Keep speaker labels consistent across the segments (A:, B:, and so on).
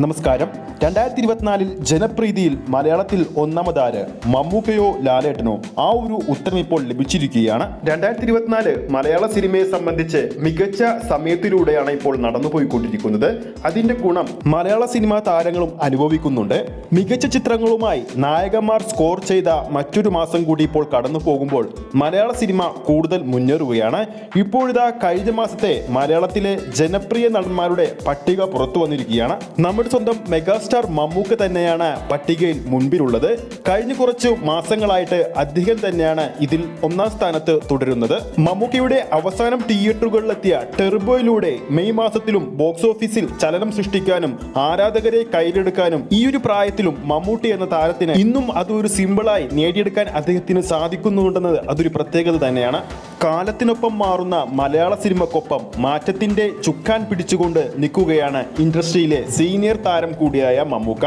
A: നമസ്കാരം. രണ്ടായിരത്തി ഇരുപത്തിനാലിൽ ജനപ്രീതിയിൽ മലയാളത്തിൽ ഒന്നാമതാര് മമ്മൂക്കയോ ലാലേട്ടനോ? ആ ഒരു ഉത്തരം ഇപ്പോൾ ലഭിച്ചിരിക്കുകയാണ്. രണ്ടായിരത്തി ഇരുപത്തിനാല് മലയാള സിനിമയെ സംബന്ധിച്ച് മികച്ച സമയത്തിലൂടെയാണ് ഇപ്പോൾ നടന്നുപോയിക്കൊണ്ടിരിക്കുന്നത്. അതിന്റെ ഗുണം മലയാള സിനിമാ താരങ്ങളും അനുഭവിക്കുന്നുണ്ട്. മികച്ച ചിത്രങ്ങളുമായി നായകന്മാർ സ്കോർ ചെയ്ത മറ്റൊരു മാസം കൂടി ഇപ്പോൾ കടന്നു പോകുമ്പോൾ മലയാള സിനിമ കൂടുതൽ മുന്നേറുകയാണ്. ഇപ്പോഴിതാ കഴിഞ്ഞ മാസത്തെ മലയാളത്തിലെ ജനപ്രിയ നടന്മാരുടെ പട്ടിക പുറത്തു വന്നിരിക്കുകയാണ്. നമ്മുടെ സ്വന്തം മെഗാസ്റ്റാർ മമ്മൂക്ക തന്നെയാണ് പട്ടികയിൽ മുൻപിലുള്ളത്. കഴിഞ്ഞ കുറച്ചു മാസങ്ങളായിട്ട് അദ്ദേഹം തന്നെയാണ് ഇതിൽ ഒന്നാം സ്ഥാനത്ത് തുടരുന്നത്. മമ്മൂക്കയുടെ അവസാനം തിയേറ്ററുകളിലെത്തിയ ടെർബോയിലൂടെ മെയ് മാസത്തിലും ബോക്സ് ഓഫീസിൽ ചലനം സൃഷ്ടിക്കാനും ആരാധകരെ കയ്യിലെടുക്കാനും ഈ ഒരു പ്രായത്തിലും മമ്മൂട്ടി എന്ന താരത്തിന് ഇന്നും അതൊരു സിമ്പിളായി നേടിയെടുക്കാൻ അദ്ദേഹത്തിന് സാധിക്കുന്നുണ്ടെന്നത് അതൊരു പ്രത്യേകത തന്നെയാണ്. കാലത്തിനൊപ്പം മാറുന്ന മലയാള സിനിമക്കൊപ്പം മാറ്റത്തിന്റെ ചുക്കാൻ പിടിച്ചുകൊണ്ട് നിൽക്കുകയാണ് ഇൻഡസ്ട്രിയിലെ സീനിയർ താരം കൂടിയായ മമ്മൂക്ക.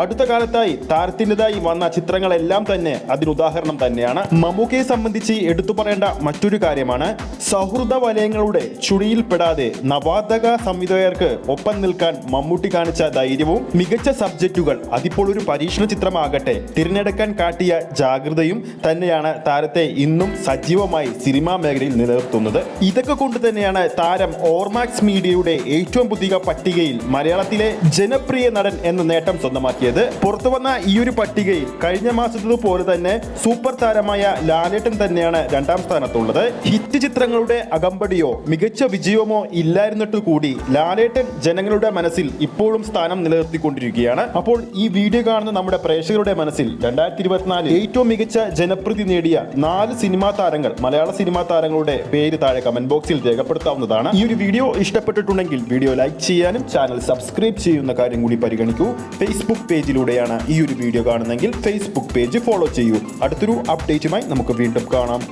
A: അടുത്ത കാലത്തായി താരത്തിന്റെതായി വന്ന ചിത്രങ്ങളെല്ലാം തന്നെ അതിനുദാഹരണം തന്നെയാണ്. മമ്മൂക്കയെ സംബന്ധിച്ച് എടുത്തു പറയേണ്ട മറ്റൊരു കാര്യമാണ് സൗഹൃദ വലയങ്ങളുടെ ചുഴിയിൽപ്പെടാതെ നവാതക സംവിധായകർക്ക് ഒപ്പം നിൽക്കാൻ മമ്മൂട്ടി കാണിച്ച ധൈര്യവും മികച്ച സബ്ജക്റ്റുകൾ അതിപ്പോൾ ഒരു പരീക്ഷണ ചിത്രമാകട്ടെ തിരഞ്ഞെടുക്കാൻ കാട്ടിയ ജാഗ്രതയും തന്നെയാണ് താരത്തെ ഇന്നും സജീവമായി സിനിമാ മേഖലയിൽ നിലനിർത്തുന്നത്. ഇതൊക്കെ കൊണ്ട് തന്നെയാണ് താരം ഓർമാക്സ് മീഡിയയുടെ ഏറ്റവും പുതിയ പട്ടികയിൽ മലയാളത്തിലെ ജനപ്രിയ നടൻ എന്ന നേട്ടം സ്വന്തമാക്കിയത്. പുറത്തു വന്ന ഈ ഒരു പട്ടികയിൽ കഴിഞ്ഞ മാസത്തതുപോലെ തന്നെ സൂപ്പർ താരമായ ലാലേട്ടൻ തന്നെയാണ് രണ്ടാം സ്ഥാനത്തുള്ളത്. ഹിറ്റ് ചിത്രങ്ങളുടെ അകമ്പടിയോ മികച്ച വിജയമോ ഇല്ലായിരുന്നിട്ട് കൂടി ലാലേട്ടൻ ജനങ്ങളുടെ മനസ്സിൽ ഇപ്പോഴും സ്ഥാനം നിലനിർത്തിക്കൊണ്ടിരിക്കുകയാണ്. അപ്പോൾ ഈ വീഡിയോ കാണുന്ന നമ്മുടെ പ്രേക്ഷകരുടെ മനസ്സിൽ രണ്ടായിരത്തി ഇരുപത്തിനാല് ഏറ്റവും മികച്ച ജനപ്രീതി നേടിയ നാല് സിനിമാ താരങ്ങൾ മലയാള സിനിമാ താരങ്ങളുടെ പേര് താഴെ കമന്റ് ബോക്സിൽ രേഖപ്പെടുത്താവുന്നതാണ്. ഈ ഒരു വീഡിയോ ഇഷ്ടപ്പെട്ടിട്ടുണ്ടെങ്കിൽ വീഡിയോ ലൈക്ക് ചെയ്യാനും ചാനൽ സബ്സ്ക്രൈബ് ചെയ്യുന്ന കാര്യം കൂടി പരിഗണിക്കൂ. ഫേസ്ബുക്ക് പേജിലൂടെയാണ് ഈ ഒരു വീഡിയോ കാണുന്നതെങ്കിൽ ഫേസ്ബുക്ക് പേജ് ഫോളോ ചെയ്യൂ. അടുത്തൊരു അപ്ഡേറ്റുമായി നമുക്ക് വീണ്ടും കാണാം.